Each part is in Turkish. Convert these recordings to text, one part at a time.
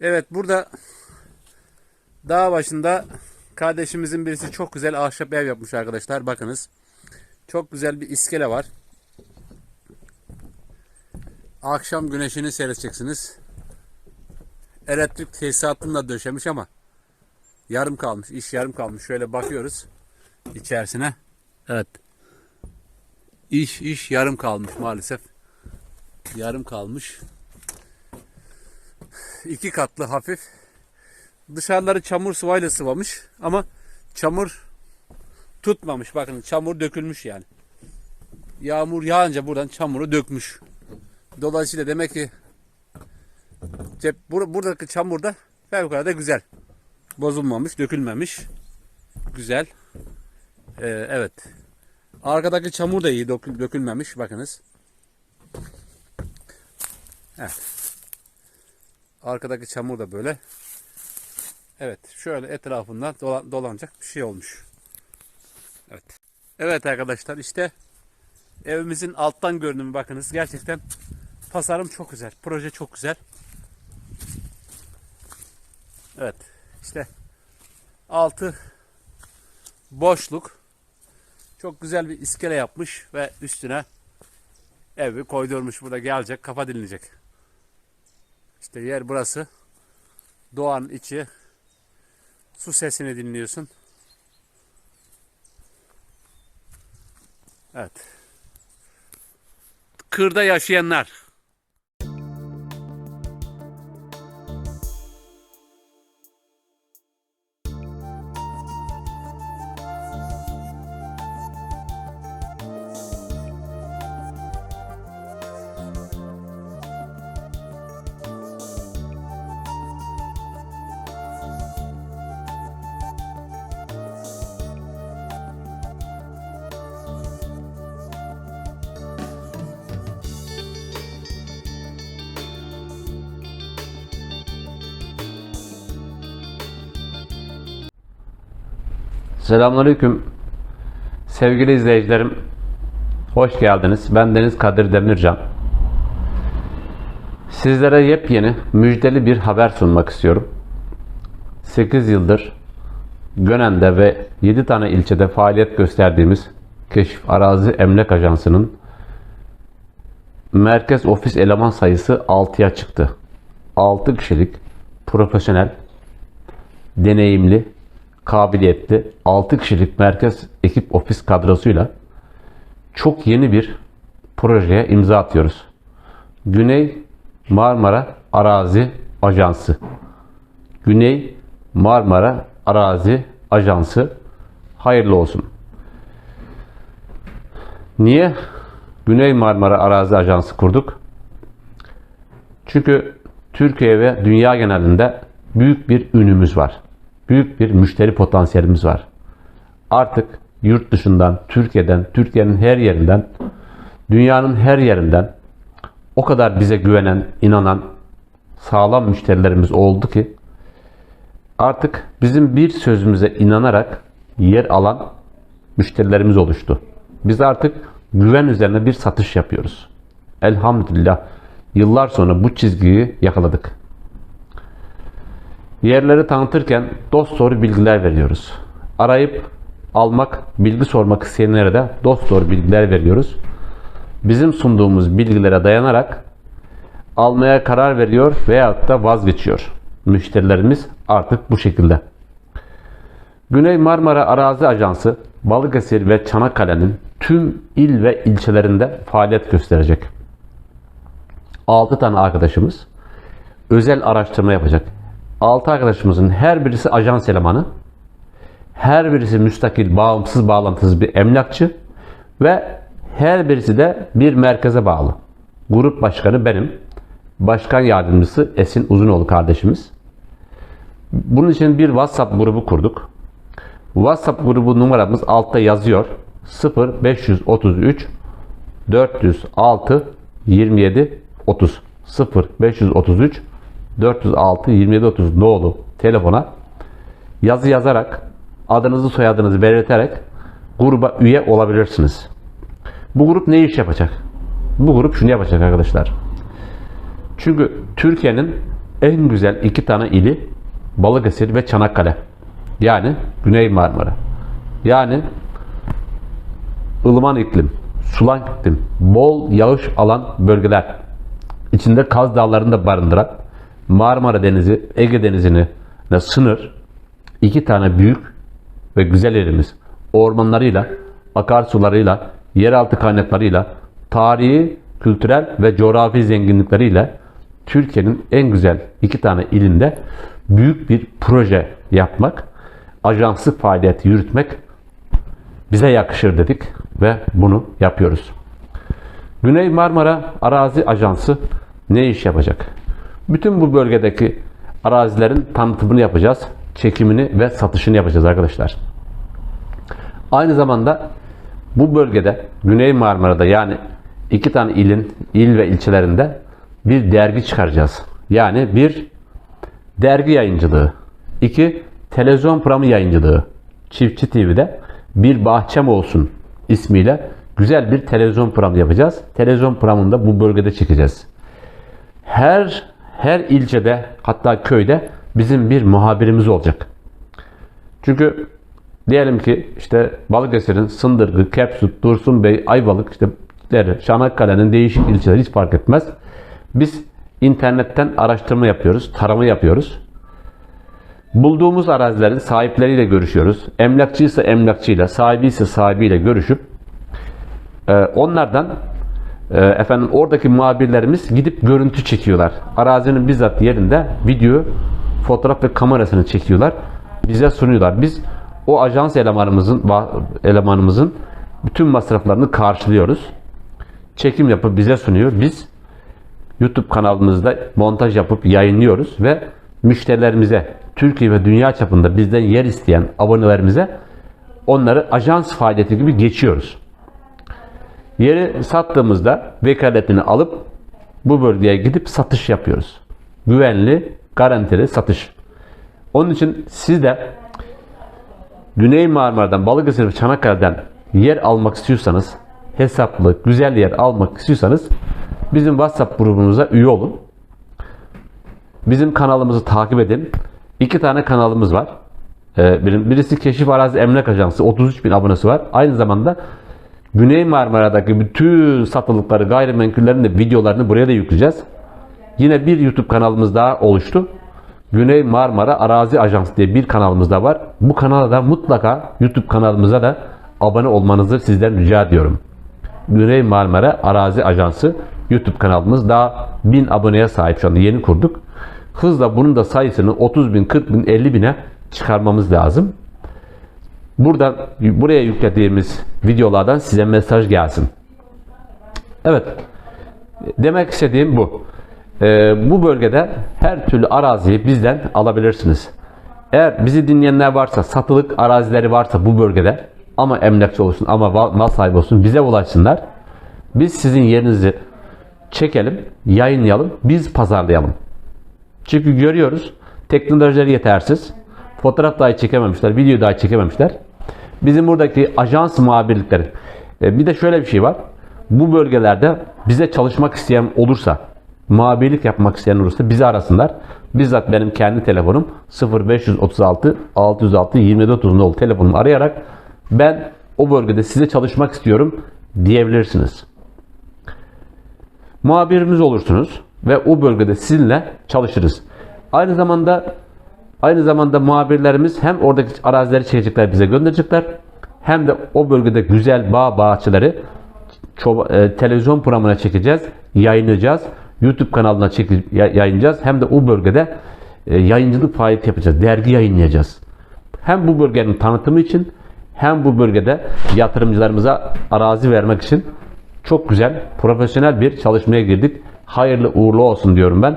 Evet burada dağ başında kardeşimizin birisi çok güzel ahşap ev yapmış arkadaşlar. Bakınız. Çok güzel bir iskele var. Akşam güneşini seyredeceksiniz. Elektrik tesisatını da döşemiş ama yarım kalmış. iş yarım kalmış. Şöyle bakıyoruz içerisine. Evet. İş iş yarım kalmış maalesef. Yarım kalmış. İki katlı hafif. Dışarıları çamur sıvayla sıvamış ama çamur tutmamış. Bakın çamur dökülmüş yani. Yağmur yağınca buradan çamuru dökmüş. Dolayısıyla demek ki cep bur- buradaki çamur da fevkalade güzel. Bozulmamış, dökülmemiş. Güzel. Ee, evet. Arkadaki çamur da iyi dökül- dökülmemiş. Bakınız. Evet. Arkadaki çamur da böyle. Evet. Şöyle etrafından dolan- dolanacak bir şey olmuş. Evet. Evet arkadaşlar işte evimizin alttan görünümü bakınız. Gerçekten tasarım çok güzel. Proje çok güzel. Evet. işte altı boşluk. Çok güzel bir iskele yapmış ve üstüne evi koydurmuş. Burada gelecek, kafa dinleyecek. İşte yer burası. Doğanın içi. Su sesini dinliyorsun. Evet. Kırda yaşayanlar. Selamünaleyküm. Sevgili izleyicilerim, hoş geldiniz. Ben Deniz Kadir Demircan. Sizlere yepyeni, müjdeli bir haber sunmak istiyorum. 8 yıldır Gönen'de ve 7 tane ilçede faaliyet gösterdiğimiz Keşif Arazi Emlak Ajansı'nın merkez ofis eleman sayısı 6'ya çıktı. 6 kişilik profesyonel, deneyimli, kabiliyetli 6 kişilik merkez ekip ofis kadrosuyla çok yeni bir projeye imza atıyoruz. Güney Marmara Arazi Ajansı. Güney Marmara Arazi Ajansı hayırlı olsun. Niye Güney Marmara Arazi Ajansı kurduk? Çünkü Türkiye ve dünya genelinde büyük bir ünümüz var. Büyük bir müşteri potansiyelimiz var. Artık yurt dışından, Türkiye'den, Türkiye'nin her yerinden, dünyanın her yerinden o kadar bize güvenen, inanan sağlam müşterilerimiz oldu ki artık bizim bir sözümüze inanarak yer alan müşterilerimiz oluştu. Biz artık güven üzerine bir satış yapıyoruz. Elhamdülillah yıllar sonra bu çizgiyi yakaladık. Yerleri tanıtırken dost doğru bilgiler veriyoruz. Arayıp almak, bilgi sormak isteyenlere de dost doğru bilgiler veriyoruz. Bizim sunduğumuz bilgilere dayanarak almaya karar veriyor veyahut da vazgeçiyor. Müşterilerimiz artık bu şekilde. Güney Marmara Arazi Ajansı Balıkesir ve Çanakkale'nin tüm il ve ilçelerinde faaliyet gösterecek. 6 tane arkadaşımız özel araştırma yapacak. 6 arkadaşımızın her birisi ajans elemanı, her birisi müstakil, bağımsız, bağlantısız bir emlakçı ve her birisi de bir merkeze bağlı. Grup başkanı benim. Başkan yardımcısı Esin Uzunoğlu kardeşimiz. Bunun için bir WhatsApp grubu kurduk. WhatsApp grubu numaramız altta yazıyor. 0 533 406 27 30 0 533 406 27 30 nolu telefona yazı yazarak adınızı soyadınızı belirterek gruba üye olabilirsiniz. Bu grup ne iş yapacak? Bu grup şunu yapacak arkadaşlar. Çünkü Türkiye'nin en güzel iki tane ili Balıkesir ve Çanakkale. Yani Güney Marmara. Yani ılıman iklim, sulan iklim, bol yağış alan bölgeler. içinde Kaz Dağları'nı da barındıran Marmara Denizi, Ege Denizi'ne de sınır iki tane büyük ve güzel yerimiz. Ormanlarıyla, akarsularıyla, yeraltı kaynaklarıyla, tarihi, kültürel ve coğrafi zenginlikleriyle Türkiye'nin en güzel iki tane ilinde büyük bir proje yapmak, ajansı faaliyeti yürütmek bize yakışır dedik ve bunu yapıyoruz. Güney Marmara Arazi Ajansı ne iş yapacak? Bütün bu bölgedeki arazilerin tanıtımını yapacağız, çekimini ve satışını yapacağız arkadaşlar. Aynı zamanda bu bölgede Güney Marmara'da yani iki tane ilin il ve ilçelerinde bir dergi çıkaracağız. Yani bir dergi yayıncılığı, iki televizyon programı yayıncılığı. Çiftçi TV'de bir bahçem olsun ismiyle güzel bir televizyon programı yapacağız. Televizyon programını da bu bölgede çekeceğiz. Her her ilçede hatta köyde bizim bir muhabirimiz olacak. Çünkü diyelim ki işte Balıkesir'in Sındırgı, Kepsut, Dursun Bey, Ayvalık, işte Dere, Çanakkale'nin değişik ilçeleri hiç fark etmez. Biz internetten araştırma yapıyoruz, tarama yapıyoruz. Bulduğumuz arazilerin sahipleriyle görüşüyoruz. Emlakçıysa emlakçıyla, sahibi sahibiyle görüşüp e, onlardan efendim oradaki muhabirlerimiz gidip görüntü çekiyorlar. Arazinin bizzat yerinde video, fotoğraf ve kamerasını çekiyorlar. Bize sunuyorlar. Biz o ajans elemanımızın elemanımızın bütün masraflarını karşılıyoruz. Çekim yapıp bize sunuyor. Biz YouTube kanalımızda montaj yapıp yayınlıyoruz ve müşterilerimize, Türkiye ve dünya çapında bizden yer isteyen abonelerimize onları ajans faaliyeti gibi geçiyoruz. Yeri sattığımızda vekaletini alıp bu bölgeye gidip satış yapıyoruz. Güvenli, garantili satış. Onun için siz de Güney Marmara'dan, Balıkesir ve Çanakkale'den yer almak istiyorsanız, hesaplı, güzel yer almak istiyorsanız bizim WhatsApp grubumuza üye olun. Bizim kanalımızı takip edin. İki tane kanalımız var. Ee, Birisi Keşif Arazi Emlak Ajansı. 33 bin abonesi var. Aynı zamanda Güney Marmara'daki bütün satılıkları, gayrimenkullerin de videolarını buraya da yükleyeceğiz. Yine bir YouTube kanalımız daha oluştu. Güney Marmara Arazi Ajansı diye bir kanalımız da var. Bu kanala da mutlaka YouTube kanalımıza da abone olmanızı sizden rica ediyorum. Güney Marmara Arazi Ajansı YouTube kanalımız daha 1000 aboneye sahip şu anda yeni kurduk. Hızla bunun da sayısını 30 bin, 40 bin, 50 bine çıkarmamız lazım. Buradan buraya yüklediğimiz videolardan size mesaj gelsin. Evet. Demek istediğim bu. Ee, bu bölgede her türlü araziyi bizden alabilirsiniz. Eğer bizi dinleyenler varsa, satılık arazileri varsa bu bölgede ama emlakçı olsun ama mal sahibi olsun bize ulaşsınlar. Biz sizin yerinizi çekelim, yayınlayalım, biz pazarlayalım. Çünkü görüyoruz teknolojileri yetersiz. Fotoğraf dahi çekememişler, video dahi çekememişler. Bizim buradaki ajans muhabirlikleri. E, bir de şöyle bir şey var. Bu bölgelerde bize çalışmak isteyen olursa, muhabirlik yapmak isteyen olursa bizi arasınlar. Bizzat benim kendi telefonum 0536 606 2430 nolu telefonumu arayarak ben o bölgede size çalışmak istiyorum diyebilirsiniz. Muhabirimiz olursunuz ve o bölgede sizinle çalışırız. Aynı zamanda aynı zamanda muhabirlerimiz hem oradaki arazileri çekecekler bize gönderecekler hem de o bölgede güzel bağ bahçeleri e, televizyon programına çekeceğiz, yayınlayacağız. YouTube kanalına çekip yayınlayacağız. Hem de o bölgede e, yayıncılık faaliyeti yapacağız. Dergi yayınlayacağız. Hem bu bölgenin tanıtımı için hem bu bölgede yatırımcılarımıza arazi vermek için çok güzel, profesyonel bir çalışmaya girdik. Hayırlı uğurlu olsun diyorum ben.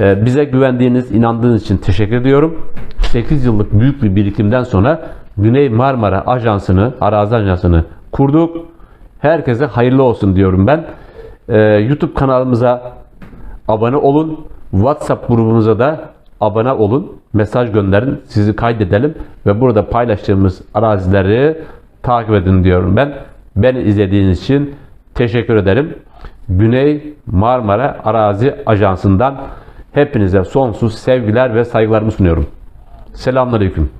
Ee, bize güvendiğiniz, inandığınız için teşekkür ediyorum. 8 yıllık büyük bir birikimden sonra Güney Marmara Ajansı'nı, arazi ajansını kurduk. Herkese hayırlı olsun diyorum ben. Ee, YouTube kanalımıza abone olun. WhatsApp grubumuza da abone olun. Mesaj gönderin. Sizi kaydedelim ve burada paylaştığımız arazileri takip edin diyorum ben. Beni izlediğiniz için teşekkür ederim. Güney Marmara Arazi Ajansı'ndan Hepinize sonsuz sevgiler ve saygılarımı sunuyorum. Selamünaleyküm.